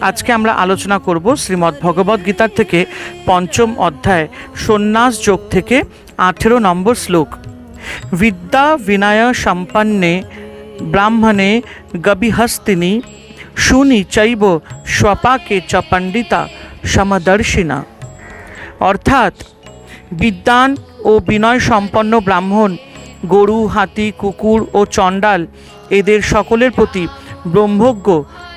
আজকে আমরা আলোচনা করব শ্রীমদ্ ভগবদ্ গীতার থেকে পঞ্চম অধ্যায়, সন্ন্যাস যোগ থেকে আঠেরো নম্বর শ্লোক। বিদ্যা বিনয় সম্পন্নে ব্রাহ্মণে গবিহস্তিনী, শুনি চৈব স্বপাকে চ পণ্ডিতা সমদর্শিনা। অর্থাৎ বিদ্যান ও বিনয় সম্পন্ন ব্রাহ্মণ, গরু, হাতি, কুকুর ও চণ্ডাল, এদের সকলের প্রতি ব্রহ্মজ্ঞ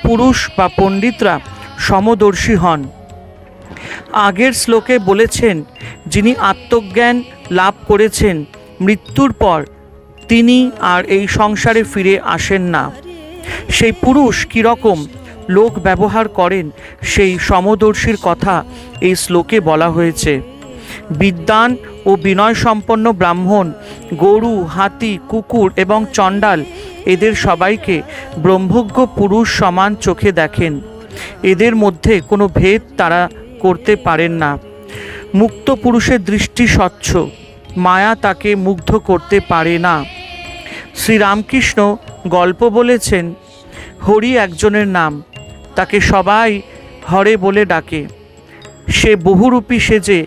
পুরুষ বা পণ্ডিতরা সমদর্শী হন। আগের শ্লোকে বলেছেন, যিনি আত্মজ্ঞান লাভ করেছেন, মৃত্যুর পর তিনি আর এই সংসারে ফিরে আসেন না। সেই পুরুষ কীরকম লোক ব্যবহার করেন, সেই সমদর্শীর কথা এই শ্লোকে বলা হয়েছে। বিদ্যান ও বিনয় সম্পন্ন ব্রাহ্মণ গরু, হাতি, কুকুর এবং চণ্ডাল এদের সবাইকে ব্রহ্মজ্ঞ পুরুষ সমান চোখে দেখেন। এদের মধ্যে কোনো ভেদ তারা করতে পারেন না। মুক্ত পুরুষের দৃষ্টি স্বচ্ছ, মায়া তাকে মুগ্ধ করতে পারে না। শ্রীরামকৃষ্ণ গল্প বলেছেন, হরি একজনের নাম, তাকে সবাই হরে বলে ডাকে। সে বহুরূপী সেজে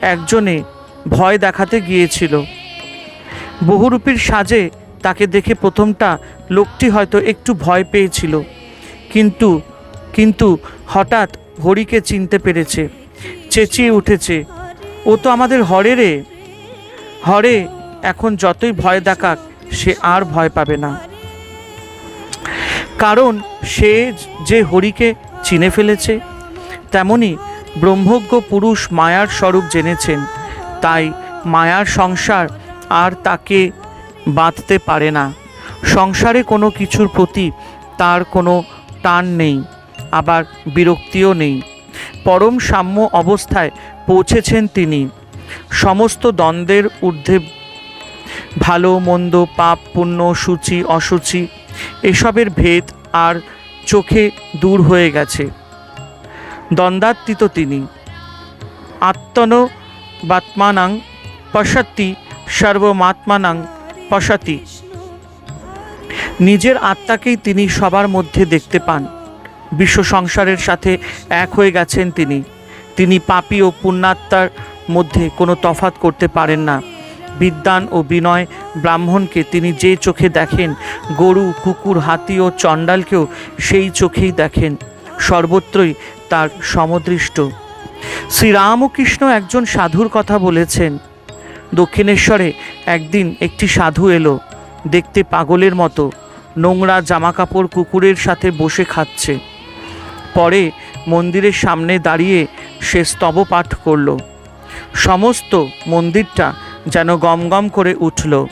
একজনে ভয় দেখাতে গিয়েছিল। বহুরূপীর সাজে তাকে দেখে প্রথমটা লোকটি হয়তো একটু ভয় পেয়েছিল। কিন্তু কিন্তু হঠাৎ হরিকে চিনতে পেরেছে। চেঁচিয়ে উঠেছে, ও তো আমাদের হরে রে। হরে, এখন যতই ভয় দেখাক, সে আর ভয় পাবে না। কারণ সে যে হরিকে চিনে ফেলেছে, তেমনি ব্রহ্মজ্ঞ পুরুষ মায়ার স্বরূপ জেনেছেন। তাই মায়ার সংসার আর তাকে বাঁধতে পারে না। সংসারে কোনো কিছুর প্রতি তার কোনো টান নেই, আবার বিরক্তিও নেই। পরম সাম্য অবস্থায় পৌঁছেছেন তিনি। সমস্ত দ্বন্দ্বের ঊর্ধ্বে ভালো, মন্দ, পাপ, পুণ্য, সূচি, অসুচি, এসবের ভেদ আর চোখে দূর হয়ে গেছে। দ্বন্দ্বাতীত তিনি। আত্মন বাত্মানাং পশাতি সর্বমাত্মানাং পশাতি। নিজের আত্মাকেই তিনি সবার মধ্যে দেখতে পান। বিশ্ব সংসারের সাথে এক হয়ে গেছেন তিনি। তিনি পাপী ও পুণ্যাত্মার মধ্যে কোনো তফাত করতে পারেন না। বিদ্যান ও বিনয় ব্রাহ্মণকে তিনি যে চোখে দেখেন, গরু, কুকুর, হাতি ও চণ্ডালকেও সেই চোখেই দেখেন। সর্বত্রই তার সমদৃষ্ট। শ্রীরামকৃষ্ণ একজন সাধুর কথা বলেছেন। দক্ষিণেশ্বরে একদিন একটি সাধু এলো, দেখতে পাগলের মতো, নোংরা জামাকাপড় কুকুরের সাথে বসে খাচ্ছে। পরে মন্দিরের সামনে দাঁড়িয়ে সে স্তব পাঠ করল। সমস্ত মন্দিরটা যেন গমগম করে উঠল।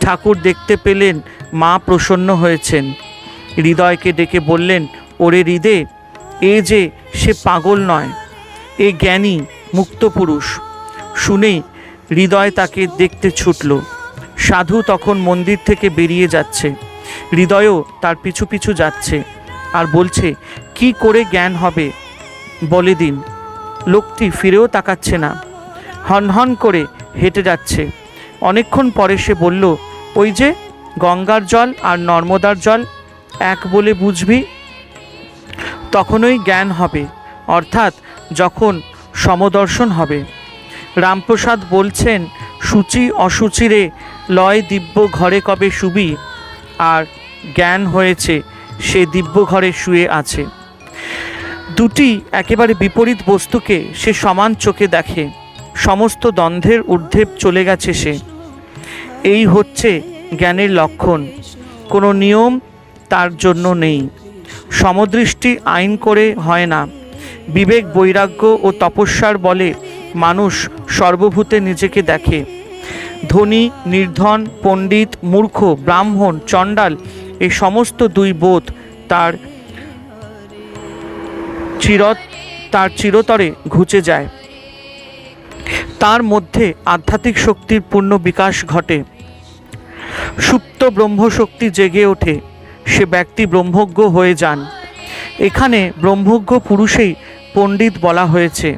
ঠাকুর দেখতে পেলেন, মা প্রসন্ন হয়েছেন। হৃদয়কে ডেকে বললেন, ওরে হৃদে, এ যে সে পাগল নয়, এ জ্ঞানী, মুক্ত পুরুষ। শুনেই হৃদয় তাকে দেখতে ছুটল। সাধু তখন মন্দির থেকে বেরিয়ে যাচ্ছে। হৃদয়ও তার পিছু পিছু যাচ্ছে আর বলছে, কি করে জ্ঞান হবে? বলে দিন। লোকটি ফিরেও তাকাচ্ছে না। হনহন করে হেঁটে যাচ্ছে। অনেকক্ষণ পরে সে বলল, ওই যে গঙ্গার জল আর নর্মদার জল, এক বলে বুঝবি? তখনই জ্ঞান হবে। অর্থাৎ যখন সমদর্শন হবে। রামপ্রসাদ বলছেন, সূচি অসুচিরে লয় দিব্য ঘরে কবে শুবি? আর জ্ঞান হয়েছে, সে দিব্য ঘরে শুয়ে আছে। দুটি একেবারে বিপরীত বস্তুকে সে সমান চোখে দেখে, সমস্ত দ্বন্দ্বের ঊর্ধ্বে চলে গেছে সে। এই হচ্ছে জ্ঞানের লক্ষণ, কোনো নিয়ম তার জন্য নেই। সমদৃষ্টি আইন করে হয় না। বিবেক বৈরাগ্য ও তপস্যার বলে মানুষ সর্বভূতে নিজেকে দেখে। ধনী, নির্ধন, পণ্ডিত, মূর্খ, ব্রাহ্মণ, চণ্ডাল এই সমস্ত দুই বোধ তার চিরত তার চিরতরে ঘুচে যায়। তার মধ্যে আধ্যাত্মিক শক্তির পূর্ণ বিকাশ ঘটে। সুপ্ত ব্রহ্মশক্তি জেগে ওঠে। সে ব্যক্তি ব্রহ্মজ্ঞ হয়ে যান। এখানে ব্রহ্মজ্ঞ পুরুষেই পণ্ডিত বলা হয়েছে।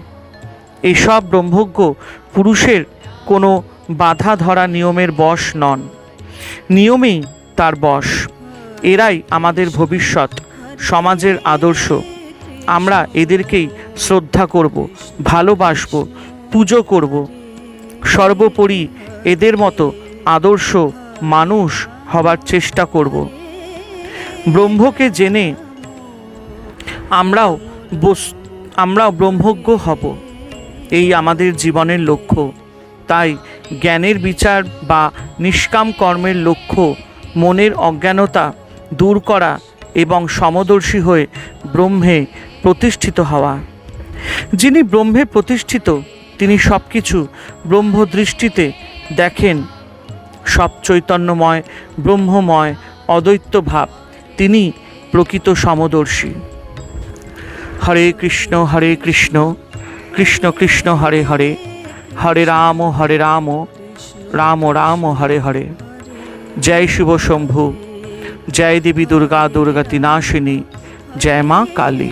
এইসব ব্রহ্মজ্ঞ পুরুষের কোনো বাধা ধরা নিয়মের বশ নন। নিয়মেই তার বশ। এরাই আমাদের ভবিষ্যৎ, সমাজের আদর্শ। আমরা এদেরকেই শ্রদ্ধা করব, ভালোবাসব, পুজো করব। সর্বোপরি এদের মতো আদর্শ মানুষ হবার চেষ্টা করব। ব্রহ্মকে জেনে আমরাও বস আমরাও ব্রহ্মজ্ঞ হব। এই আমাদের জীবনের লক্ষ্য। তাই জ্ঞানের বিচার বা নিষ্কাম কর্মের লক্ষ্য, মনের অজ্ঞানতা দূর করা এবং সমদর্শী হয়ে ব্রহ্মে প্রতিষ্ঠিত হওয়া। যিনি ব্রহ্মে প্রতিষ্ঠিত, তিনি সব কিছু ব্রহ্মদৃষ্টিতে দেখেন। সব চৈতন্যময়, ব্রহ্মময়, অদ্বৈত ভাব তিনি প্রকৃত সমদর্শী। হরে কৃষ্ণ হরে কৃষ্ণ। কৃষ্ণ কৃষ্ণ হরে হরে হরে রাম হরে রাম রাম রাম হরে হরে। জয় শুভ শম্ভু, জয় দেবী দুর্গা দুর্গা নাশিনী, জয় মা কালী।